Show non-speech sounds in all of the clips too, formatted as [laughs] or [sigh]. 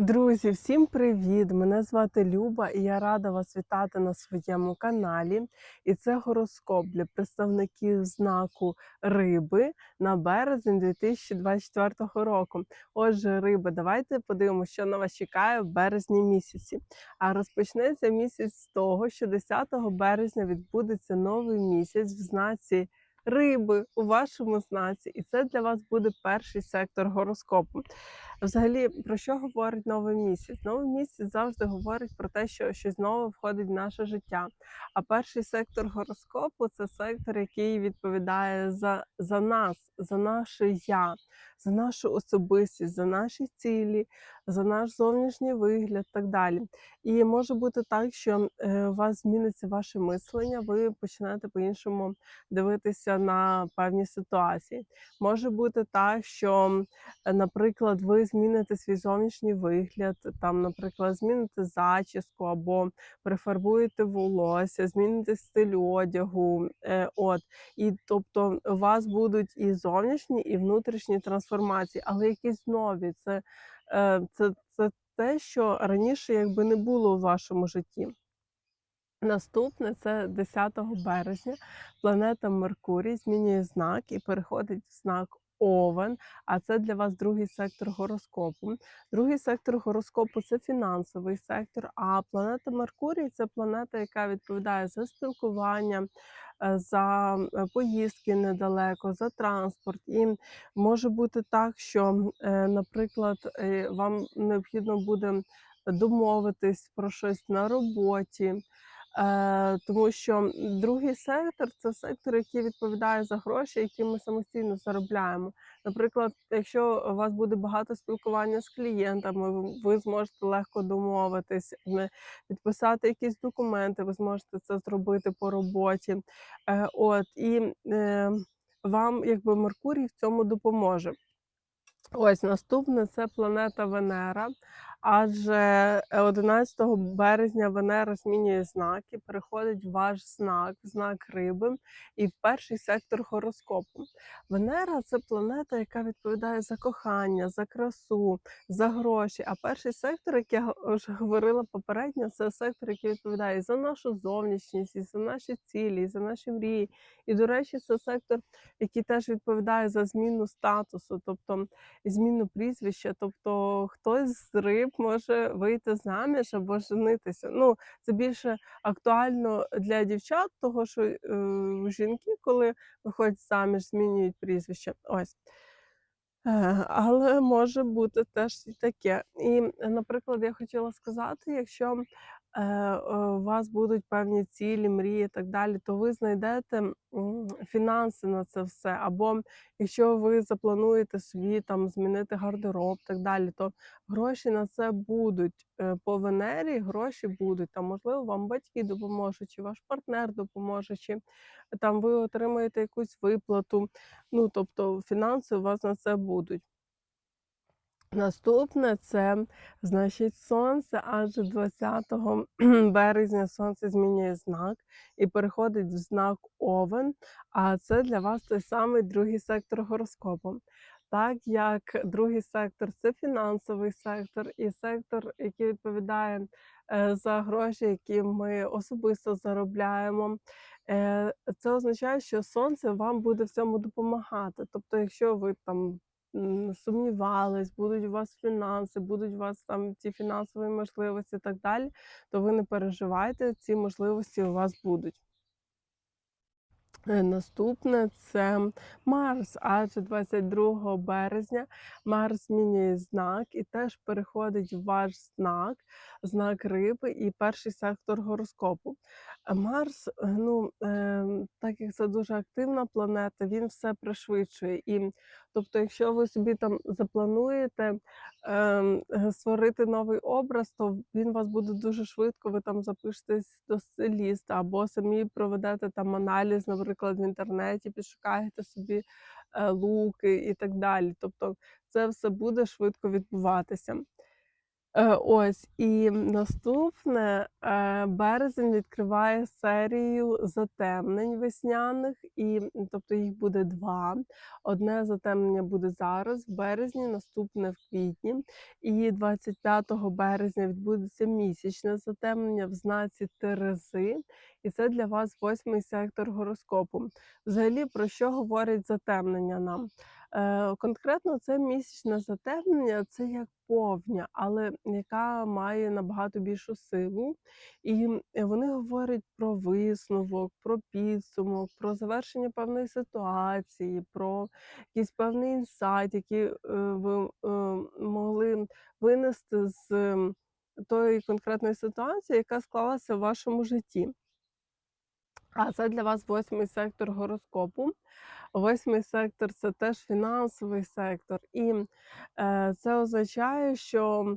Друзі, всім привіт! Мене звати Люба і я рада вас вітати на своєму каналі. І це гороскоп для представників знаку риби на березень 2024 року. Отже, риби, давайте подивимося, що на вас чекає в березні місяці. А розпочнеться місяць з того, що 10 березня відбудеться новий місяць в знаці. Риби у вашому знаці, і це для вас буде перший сектор гороскопу. Взагалі, про що говорить новий місяць? Новий місяць завжди говорить про те, що щось нове входить в наше життя. А перший сектор гороскопу це сектор, який відповідає за, за нас, за наше я, за нашу особистість, за наші цілі, за наш зовнішній вигляд так далі. І може бути так, що е, у вас зміниться ваше мислення, ви почнете по-іншому дивитися на певні ситуації. Може бути так, що, наприклад, ви зміните свій зовнішній вигляд, там, наприклад, зміните зачіску або прифарбуєте волосся, зміните стиль одягу. Е, от. І тобто у вас будуть і зовнішні, і внутрішні трансформації, але якісь нові. Це, це, це те, що раніше якби не було у вашому житті. Наступне це 10 березня. Планета Меркурій змінює знак і переходить в знак Овен. А це для вас другий сектор гороскопу. Другий сектор гороскопу це фінансовий сектор. А планета Меркурій це планета, яка відповідає за спілкування, е, за е, поїздки недалеко, за транспорт. І може бути так, що, е, наприклад, е, вам необхідно буде домовитись про щось на роботі. Е, тому що другий сектор це сектор, який відповідає за гроші, які ми самостійно заробляємо. Наприклад, якщо у вас буде багато спілкування з клієнтами, ви- зможете легко домовитись, підписати якісь документи, ви зможете це зробити по роботі. Е, От і е, вам, якби Меркурій в цьому допоможе. Ось наступне це планета Венера. Адже е, 11 березня Венера змінює знак і переходить ваш знак, знак риби, і в перший сектор гороскопу. Венера це планета, яка відповідає за кохання, за красу, за гроші. А перший сектор, як я вже говорила попередньо, це сектор, який відповідає за нашу зовнішність, і за наші цілі, і за наші мрії. І, до речі, це сектор, який теж відповідає за зміну статусу, тобто зміну прізвища. Тобто хтось з риб може вийти заміж або женитися. Ну, це більше актуально для дівчат, того що е, жінки, коли виходять заміж, змінюють прізвище. Ось. Е, Але може бути теж і таке. І, наприклад, я хотіла сказати, якщо е, е, у вас будуть певні цілі, мрії і так далі, то ви знайдете фінанси на це все. Або якщо ви заплануєте собі там змінити гардероб, так далі, то гроші на це будуть. Е, По Венері гроші будуть. Там, можливо, вам батьки допоможуть, чи ваш партнер допоможе, чи там ви отримаєте якусь виплату. Ну, тобто фінанси у вас на це будуть. Наступне це значить сонце, адже 20 [clears throat] березня сонце змінює знак і переходить в знак Овен. А це для вас той самий другий сектор гороскопу. Так як другий сектор це фінансовий сектор, і сектор, який відповідає е, за гроші, які ми особисто заробляємо. Е, Це означає, що сонце вам буде в цьому допомагати. Тобто, якщо ви там сумнівались, будуть у вас фінанси, будуть у вас там ці фінансові можливості і так далі, то ви не переживайте, ці можливості у вас будуть. Е, Наступне це Марс, адже 22 березня Марс змінює знак і теж переходить в ваш знак, знак риби і перший сектор гороскопу. Марс, е, ну ем, так як це дуже активна планета, він все пришвидшує. І тобто, якщо ви собі там заплануєте е, створити новий образ, то він вас буде дуже швидко. Ви там запишетесь до стиліста або самі проведете там аналіз, наприклад, в інтернеті, підшукаєте собі е, луки і так далі. Тобто, це все буде швидко відбуватися. Е, ось і наступне е, березень відкриває серію затемнень весняних, і тобто їх буде два. Одне затемнення буде зараз, в березні, наступне в квітні. І 25 березня відбудеться місячне затемнення в знаці Терези. І це для вас восьмий сектор гороскопу. Взагалі, про що говорить затемнення нам? Е, конкретно це місячне затемнення, це як повня, але яка має набагато більшу силу. І вони говорять про висновок, про підсумок, про завершення певної ситуації, про якийсь певний інсайт, який е, ви е, могли винести з тої конкретної ситуації, яка склалася в вашому житті. А це для вас восьмий сектор гороскопу. Восьмий сектор це теж фінансовий сектор, і е, це означає, що,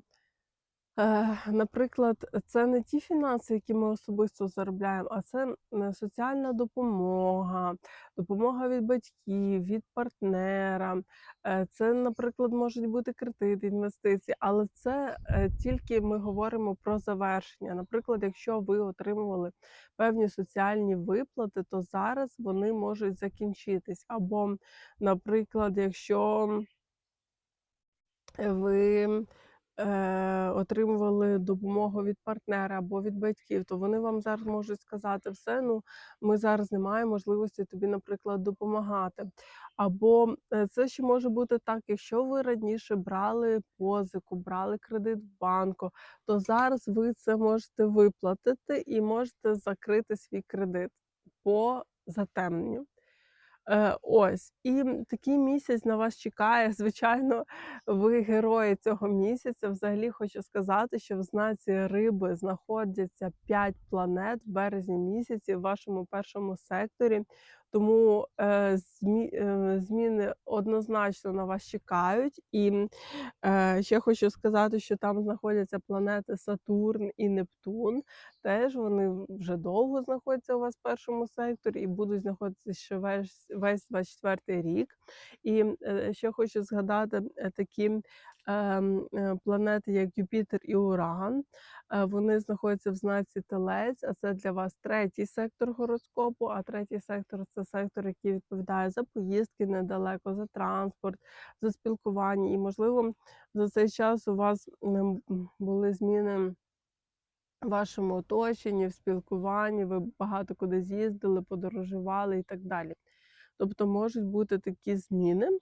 наприклад, це не ті фінанси, які ми особисто заробляємо, а це соціальна допомога, допомога від батьків, від партнера. Е, це, наприклад, можуть бути кредити, інвестиції, але це е, тільки ми говоримо про завершення. Наприклад, якщо ви отримували певні соціальні виплати, то зараз вони можуть закінчитись. Або, наприклад, якщо ви е, отримували допомогу від партнера або від батьків, то вони вам зараз можуть сказати, все, ну ми зараз не маємо можливості тобі, наприклад, допомагати. Або е, це ще може бути так, якщо ви раніше брали позику, брали кредит в банку, то зараз ви це можете виплатити і можете закрити свій кредит по затемненню. Е, ось, і такий місяць на вас чекає. [laughs] Звичайно, ви герої цього місяця. Взагалі хочу сказати, що в знаці риби знаходяться 5 планет в березні місяці в вашому першому секторі. Тому е, е, зміни однозначно на вас чекають. І е, ще хочу сказати, що там знаходяться планети Сатурн і Нептун. Теж вони вже довго знаходяться у вас в першому секторі і будуть знаходитися ще весь, весь 24 рік. І ще хочу згадати такі планети, як Юпітер і Уран. Е, Вони знаходяться в знаці Телець, а це для вас третій сектор гороскопу. А третій сектор це сектор, який відповідає за поїздки недалеко, за транспорт, за спілкування. І, можливо, за цей час у вас були зміни в вашому оточенні, в спілкуванні, ви багато куди з'їздили, подорожували і так далі. Тобто можуть бути такі зміни.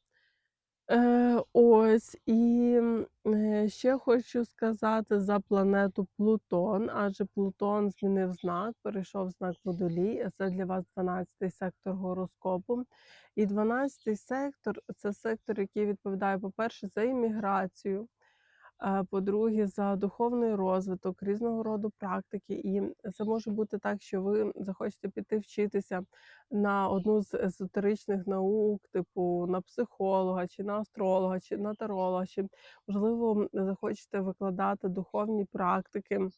Е, ось і е, ще хочу сказати за планету Плутон, адже Плутон змінив знак, перейшов знак Водолій, це для вас 12-й сектор гороскопу. І 12-й сектор це сектор, який відповідає, по-перше, за імміграцію, по-друге, за духовний розвиток, різного роду практики. І це може бути так, що ви захочете піти вчитися на одну з езотеричних наук, типу на психолога, чи на астролога, чи на таролога, чи можливо захочете викладати духовні практики.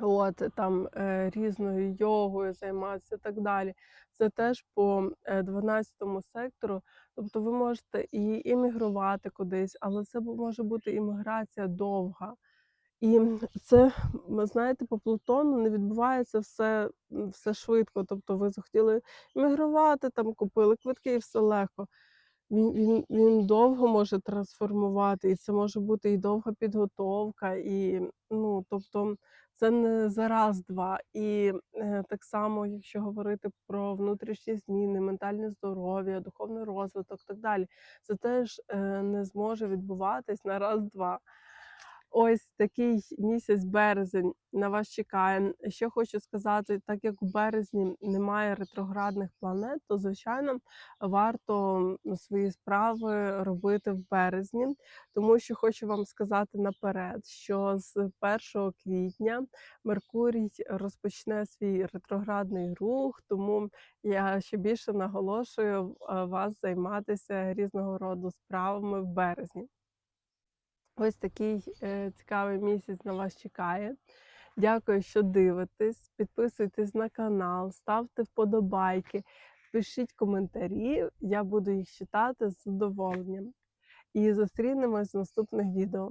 От там е, різною йогою займатися і так далі. Це теж по е, 12 сектору. Тобто ви можете і іммігрувати кудись, але це може бути імміграція довга. І це, ви знаєте, по Плутону не відбувається все, все швидко. Тобто ви захотіли іммігрувати, там купили квитки і все легко. Він, він, він довго може трансформувати, і це може бути і довга підготовка, і ну, тобто це не за раз-два. І е, так само, якщо говорити про внутрішні зміни, ментальне здоров'я, духовний розвиток, так далі, це теж е, не зможе відбуватись на раз-два. Ось такий місяць березень на вас чекає. Ще хочу сказати, так як у березні немає ретроградних планет, то звичайно варто свої справи робити в березні, тому що хочу вам сказати наперед, що з 1 квітня Меркурій розпочне свій ретроградний рух, тому я ще більше наголошую е, вас займатися різного роду справами в березні. Ось такий е, цікавий місяць на вас чекає. Дякую, що дивитесь. Підписуйтесь на канал, ставте вподобайки, пишіть коментарі. Я буду їх читати з задоволенням. І зустрінемось в наступних відео.